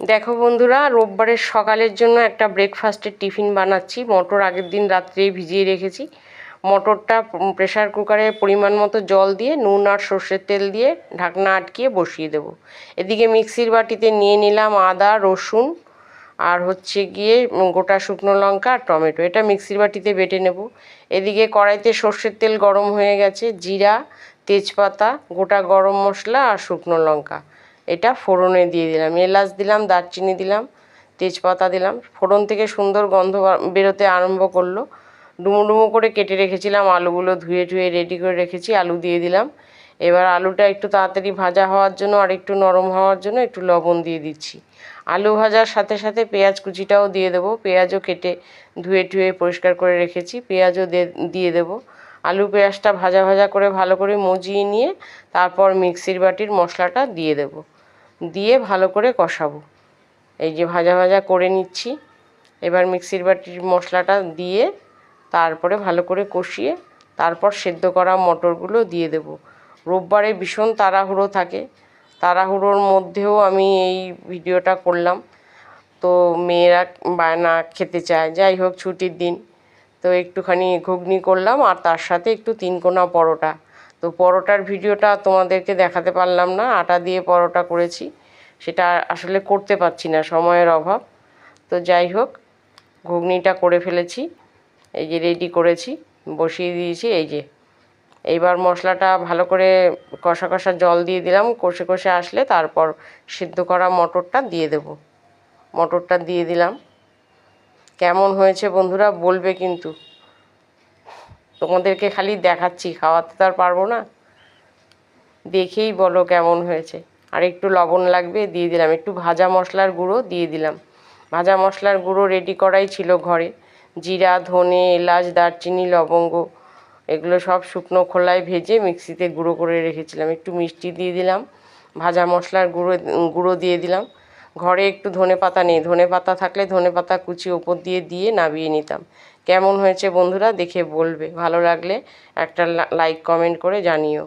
দেখো বন্ধুরা, রোববারের সকালের জন্য একটা ব্রেকফাস্টের টিফিন বানাচ্ছি। মটর আগের দিন রাত্রেই ভিজিয়ে রেখেছি। মটরটা প্রেসার কুকারে পরিমাণ মতো জল দিয়ে, নুন আর সর্ষের তেল দিয়ে ঢাকনা আটকিয়ে বসিয়ে দেবো। এদিকে মিক্সির বাটিতে নিয়ে নিলাম আদা, রসুন আর হচ্ছে গিয়ে গোটা শুকনো লঙ্কা আর টমেটো। এটা মিক্সির বাটিতে বেটে নেব। এদিকে কড়াইতে সর্ষের তেল গরম হয়ে গেছে, জিরা, তেজপাতা, গোটা গরম মশলা আর শুকনো লঙ্কা। এটা ফোড়নে দিয়ে দিলাম, এলাচ দিলাম, দারচিনি দিলাম, তেজপাতা দিলাম। ফোড়ন থেকে সুন্দর গন্ধ বেরোতে আরম্ভ করল। ডুমো ডুমো করে কেটে রেখেছিলাম, আলুগুলো ধুয়ে ধুয়ে রেডি করে রেখেছি, আলু দিয়ে দিলাম। এবার আলুটা একটু তাড়াতাড়ি ভাজা হওয়ার জন্য আর একটু নরম হওয়ার জন্য একটু লবণ দিয়ে দিচ্ছি। আলু ভাজার সাথে সাথে পেঁয়াজ কুচিটাও দিয়ে দেবো, পেঁয়াজও কেটে ধুয়ে টুয়ে পরিষ্কার করে রেখেছি, পেঁয়াজও দিয়ে দেবো। আলু পেঁয়াজটা ভাজা ভাজা করে ভালো করে মজিয়ে নিয়ে তারপর মিক্সির বাটির মশলাটা দিয়ে দেবো। দিয়ে ভালো করে কষাবো। এই যে ভাজা ভাজা করে নিচ্ছি। এবার মিক্সির বাটির মশলাটা দিয়ে তারপরে ভালো করে কষিয়ে তারপর সেদ্ধ করা মটরগুলো দিয়ে দেব। রোববারে ভীষণ তাড়াহুড়ো থাকে। তাড়াহুড়োর মধ্যেও আমি এই ভিডিওটা করলাম। তো মেয়েরা বায়না খেতে চায়, যাই হোক ছুটির দিন। তো একটুখানি ঘুগনি করলাম আর তার সাথে একটু তিনকোনা পরোটা। তো পরোটার ভিডিওটা তোমাদেরকে দেখাতে পারলাম না, আটা দিয়ে পরোটা করেছি। সেটা আসলে করতে পারছি না, সময়ের অভাব। তো যাই হোক, ঘুগনিটা করে ফেলেছি, এই যে রেডি করেছি, বসিয়ে দিয়েছি, এই যে। এইবার মশলাটা ভালো করে কষা কষা জল দিয়ে দিলাম, কষে কষে আসলে তারপর সিদ্ধ করা মটরটা দিয়ে দেব। মটরটা দিয়ে দিলাম। কেমন হয়েছে বন্ধুরা বলবে কিন্তু। তোমাদেরকে খালি দেখাচ্ছি, খাওয়াতে তো আর পারব না। দেখেই বলো কেমন হয়েছে। আর একটু লবণ লাগবে, দিয়ে দিলাম। একটু ভাজা মশলার গুঁড়ো দিয়ে দিলাম। ভাজা মশলার গুঁড়ো রেডি করাই ছিল ঘরে। জিরা, ধনে, এলাচ, দারচিনি, লবঙ্গ, এগুলো সব শুকনো খোলায় ভেজে মিক্সিতে গুঁড়ো করে রেখেছিলাম। একটু মিষ্টি দিয়ে দিলাম। ভাজা মশলার গুঁড়ো গুঁড়ো দিয়ে দিলাম। ঘরে একটু ধনে পাতা নেই। ধনে পাতা থাকলে ধনে পাতা কুচি ওপর দিয়ে দিয়ে নামিয়ে নিতাম। কেমন হয়েছে বন্ধুরা দেখে বলবে। ভালো লাগলে একটা লাইক কমেন্ট করে জানিও।